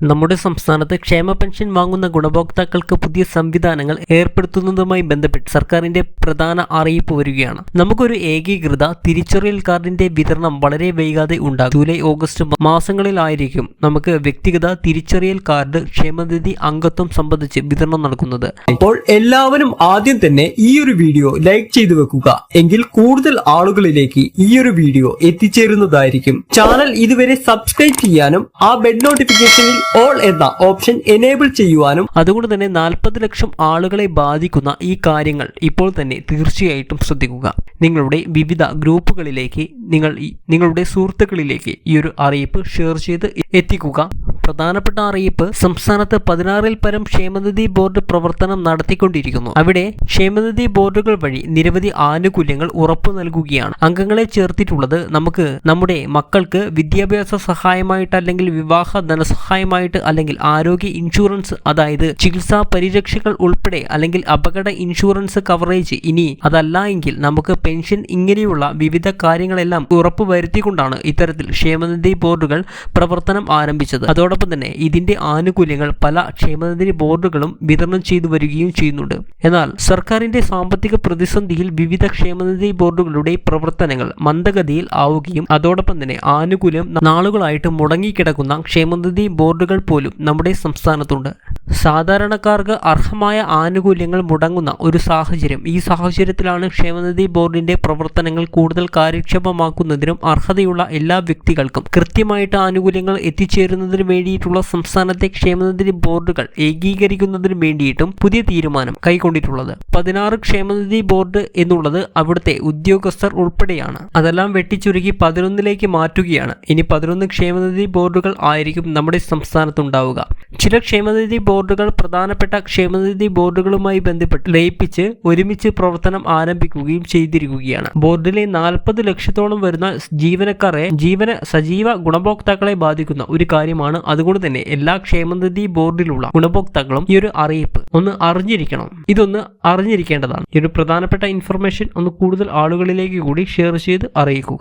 നമ്മുടെ സംസ്ഥാനത്ത് ക്ഷേമ പെൻഷൻ വാങ്ങുന്ന ഗുണഭോക്താക്കൾക്ക് പുതിയ സംവിധാനങ്ങൾ ഏർപ്പെടുത്തുന്നതുമായി ബന്ധപ്പെട്ട് സർക്കാരിന്റെ പ്രധാന അറിയിപ്പ് വരികയാണ്. നമുക്കൊരു ഏകീകൃത തിരിച്ചറിയൽ കാർഡിന്റെ വിതരണം വളരെ വൈകാതെ ഉണ്ടാകും. ജൂലൈ ഓഗസ്റ്റ് മാസങ്ങളിലായിരിക്കും നമുക്ക് വ്യക്തിഗത തിരിച്ചറിയൽ കാർഡ് ക്ഷേമനിധി അംഗത്വം സംബന്ധിച്ച് വിതരണം നടക്കുന്നത്. അപ്പോൾ എല്ലാവരും ആദ്യം തന്നെ ഈ ഒരു വീഡിയോ ലൈക്ക് ചെയ്തു വെക്കുക. എങ്കിൽ കൂടുതൽ ആളുകളിലേക്ക് ഈ ഒരു വീഡിയോ എത്തിച്ചേരുന്നതായിരിക്കും. ചാനൽ ഇതുവരെ സബ്സ്ക്രൈബ് ചെയ്യാനും ആ ബെഡ് നോട്ടിഫിക്കേഷനിൽ ഓൾ എന്ന ഓപ്ഷൻ എനേബിൾ ചെയ്യുവാനും അതുകൊണ്ട് തന്നെ നാൽപ്പത് ലക്ഷം ആളുകളെ ബാധിക്കുന്ന ഈ കാര്യങ്ങൾ ഇപ്പോൾ തന്നെ തീർച്ചയായിട്ടും ശ്രദ്ധിക്കുക. നിങ്ങളുടെ വിവിധ ഗ്രൂപ്പുകളിലേക്ക് നിങ്ങൾ നിങ്ങളുടെ സുഹൃത്തുക്കളിലേക്ക് ഈ ഒരു അറിയിപ്പ് ഷെയർ ചെയ്ത് എത്തിക്കുക. പ്രധാനപ്പെട്ട അറിയിപ്പ് സംസ്ഥാനത്ത് പതിനാറിൽ പരം ക്ഷേമനിധി ബോർഡ് പ്രവർത്തനം നടത്തിക്കൊണ്ടിരിക്കുന്നു. അവിടെ ക്ഷേമനിധി ബോർഡുകൾ വഴി നിരവധി ആനുകൂല്യങ്ങൾ ഉറപ്പു നൽകുകയാണ്. അംഗങ്ങളെ ചേർത്തിട്ടുള്ളത് നമുക്ക് നമ്മുടെ മക്കൾക്ക് വിദ്യാഭ്യാസ സഹായമായിട്ട് അല്ലെങ്കിൽ വിവാഹ ധനസഹായമായിട്ട് അല്ലെങ്കിൽ ആരോഗ്യ ഇൻഷുറൻസ് അതായത് ചികിത്സാ പരിരക്ഷകൾ ഉൾപ്പെടെ അല്ലെങ്കിൽ അപകട ഇൻഷുറൻസ് കവറേജ് ഇനി അതല്ല എങ്കിൽ നമുക്ക് പെൻഷൻ ഇങ്ങനെയുള്ള വിവിധ കാര്യങ്ങളെല്ലാം ഉറപ്പുവരുത്തിക്കൊണ്ടാണ് ഇത്തരത്തിൽ ക്ഷേമനിധി ബോർഡുകൾ പ്രവർത്തനം ആരംഭിച്ചത്. അതോടൊപ്പം തന്നെ ഇതിന്റെ ആനുകൂല്യങ്ങൾ പല ക്ഷേമനിധി ബോർഡുകളും വിതരണം ചെയ്തു വരികയും ചെയ്യുന്നുണ്ട്. എന്നാൽ സർക്കാരിന്റെ സാമ്പത്തിക പ്രതിസന്ധിയിൽ വിവിധ ക്ഷേമനിധി ബോർഡുകളുടെ പ്രവർത്തനങ്ങൾ മന്ദഗതിയിൽ ആവുകയും അതോടൊപ്പം തന്നെ ആനുകൂല്യം നാളുകളായിട്ട് മുടങ്ങിക്കിടക്കുന്ന ക്ഷേമനിധി ബോർഡുകൾ പോലും നമ്മുടെ സംസ്ഥാനത്തുണ്ട്. സാധാരണക്കാർക്ക് അർഹമായ ആനുകൂല്യങ്ങൾ മുടങ്ങുന്ന ഒരു സാഹചര്യം. ഈ സാഹചര്യത്തിലാണ് ക്ഷേമനിധി ബോർഡിന്റെ പ്രവർത്തനങ്ങൾ കൂടുതൽ കാര്യക്ഷമമാക്കുന്നതിനും അർഹതയുള്ള എല്ലാ വ്യക്തികൾക്കും കൃത്യമായിട്ട് ആനുകൂല്യങ്ങൾ എത്തിച്ചേരുന്നതിന് വേണ്ടിയിട്ടുള്ള സംസ്ഥാനത്തെ ക്ഷേമനിധി ബോർഡുകൾ ഏകീകരിക്കുന്നതിന് വേണ്ടിയിട്ടും പുതിയ തീരുമാനം കൈക്കൊണ്ടിട്ടുള്ളത്. പതിനാറ് ക്ഷേമനിധി ബോർഡ് എന്നുള്ളത് അവിടുത്തെ ഉദ്യോഗസ്ഥർ ഉൾപ്പെടെയാണ്. അതെല്ലാം വെട്ടിച്ചുരുക്കി പതിനൊന്നിലേക്ക് മാറ്റുകയാണ്. ഇനി പതിനൊന്ന് ക്ഷേമനിധി ബോർഡുകൾ ആയിരിക്കും നമ്മുടെ സംസ്ഥാനത്തുണ്ടാവുക. ചില ക്ഷേമനിധി ബോർഡുകൾ പ്രധാനപ്പെട്ട ക്ഷേമനിധി ബോർഡുകളുമായി ബന്ധപ്പെട്ട് ലയിപ്പിച്ച് ഒരുമിച്ച് പ്രവർത്തനം ആരംഭിക്കുകയും ചെയ്തിരിക്കുകയാണ്. ബോർഡിലെ നാൽപ്പത് ലക്ഷത്തോളം വരുന്ന ജീവനക്കാരെ ജീവന സജീവ ഗുണഭോക്താക്കളെ ബാധിക്കുന്ന ഒരു കാര്യമാണ്. അതുകൊണ്ട് തന്നെ എല്ലാ ക്ഷേമനിധി ബോർഡിലുള്ള ഗുണഭോക്താക്കളും ഈ ഒരു അറിയിപ്പ് ഒന്ന് അറിഞ്ഞിരിക്കണം. ഇതൊന്ന് അറിഞ്ഞിരിക്കേണ്ടതാണ്. ഈ ഒരു പ്രധാനപ്പെട്ട ഇൻഫർമേഷൻ ഒന്ന് കൂടുതൽ ആളുകളിലേക്ക് കൂടി ഷെയർ ചെയ്ത് അറിയിക്കുക.